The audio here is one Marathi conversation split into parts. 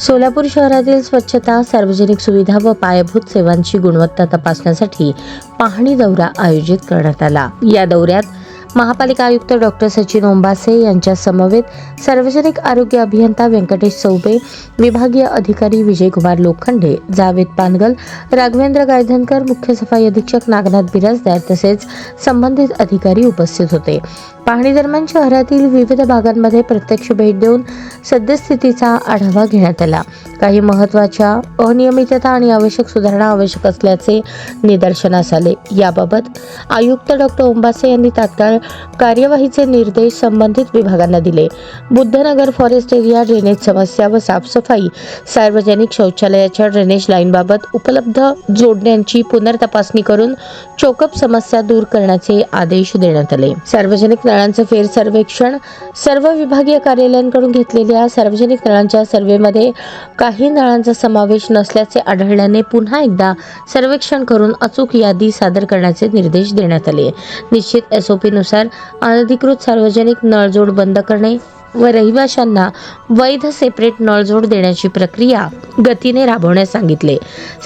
सोलापूर शहरातील स्वच्छता सार्वजनिक सुविधा व पायाभूत सेवांची गुणवत्ता तपासण्यासाठी पाहणी दौरा आयोजित करण्यात आला. या दौऱ्यात महापालिका आयुक्त डॉक्टर सचिन ओंबासे यांच्या समवेत सार्वजनिक आरोग्य अभियंता व्यंकटेश चौबे विभागीय अधिकारी विजयकुमार लोखंडे जावेद पानगल राघवेंद्र गायधनकर मुख्य सफाई अधीक्षक नागनाथ बिराजदार तसेच संबंधित अधिकारी उपस्थित होते. पाहणी दरम्यान शहरातील विविध भागांमध्ये प्रत्यक्ष भेट देऊन सद्यस्थितीचा आढावा घेण्यात आला. काही महत्त्वाच्या अनियमितता आणि आवश्यक सुधारणा आवश्यक असल्याचे निदर्शनास आले. याबाबत आयुक्त डॉक्टर ओंबासे यांनी तात्काळ कार्यवाहीचे निर्देश संबंधित विभागांना दिले. बुद्धनगर फॉरेस्ट एरिया ड्रेनेज समस्या व साफसफाई सार्वजनिक शौचालयाच्या ड्रेनेज लाईनबाबत उपलब्ध जोडण्यांची पुनर्तपासणी करून चोकअप समस्या दूर करण्याचे आदेश देण्यात आले. सार्वजनिक नळांचं फेर सर्वेक्षण सर्व विभागीय कार्यालयांकडून घेतलेल्या सार्वजनिक नळांच्या सर्व्हेमध्ये काही नळांचा समावेश नसल्याचे आढळल्याने पुन्हा एकदा सर्वेक्षण करून अचूक यादी सादर करण्याचे निर्देश देण्यात आले. निश्चित एसओपीनुसार अनधिकृत सार्वजनिक नळजोड बंद करणे व रहिवाशांना वैध सेपरेट नळजोड देण्याची प्रक्रिया गतीने राबवण्यास सांगितले.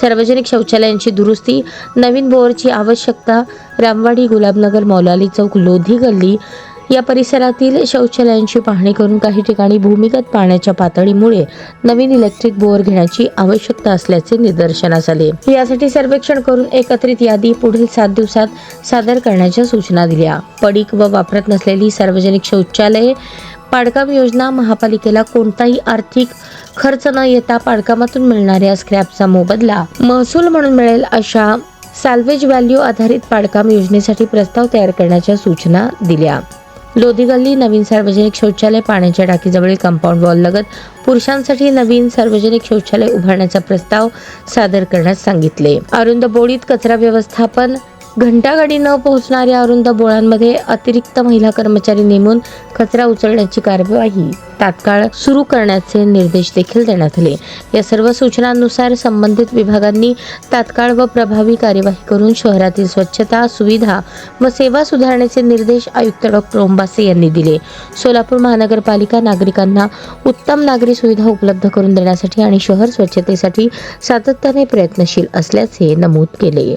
सार्वजनिक शौचालयांची दुरुस्ती नवीन बोअरची आवश्यकता रामवाडी गुलाबनगर मौलाली चौक लोधी गल्ली या परिसरातील शौचालयांची पाहणी करून काही ठिकाणी भूमिगत पाण्याच्या पातळीमुळे नवीन इलेक्ट्रिक बोअर घेण्याची आवश्यकता असल्याचे निदर्शनास आले. यासाठी सर्वेक्षण करून एकत्रित यादी पुढील सात दिवसात सादर करण्याच्या सूचना दिल्या. पडीक व वापरत नसलेली सार्वजनिक शौचालये पाडकाम योजना महापालिकेला कोणताही आर्थिक खर्च न येता पाडकामातून मिळणाऱ्या स्क्रॅपचा मोबदला महसूल म्हणून मिळेल अशा सॅल्वेज व्हॅल्यू आधारित पाडकाम योजनेसाठी प्रस्ताव तयार करण्याच्या सूचना दिल्या. लोधी गल्ली नवीन सार्वजनिक शौचालय पाण्याच्या टाकीजवळील कंपाऊंड वॉल लगत पुरुषांसाठी नवीन सार्वजनिक शौचालय उभारण्याचा प्रस्ताव सादर करण्यास सांगितले. अरुंद बोळीत कचरा व्यवस्थापन घंटागाडी न पोहोचणाऱ्या अरुंद बोळांमध्ये अतिरिक्त महिला कर्मचारी नेमून कचरा उचलण्याची कार्यवाही तात्काळ सुरू करण्याचे निर्देश देखील देण्यात आले. या सर्व सूचनांनुसार संबंधित विभागांनी तात्काळ व प्रभावी कार्यवाही करून शहरातील स्वच्छता सुविधा व सेवा सुधारण्याचे निर्देश आयुक्त डॉक्टर ओंबासे यांनी दिले. सोलापूर महानगरपालिका नागरिकांना उत्तम नागरी सुविधा उपलब्ध करून देण्यासाठी आणि शहर स्वच्छतेसाठी सातत्याने प्रयत्नशील असल्याचे नमूद केले.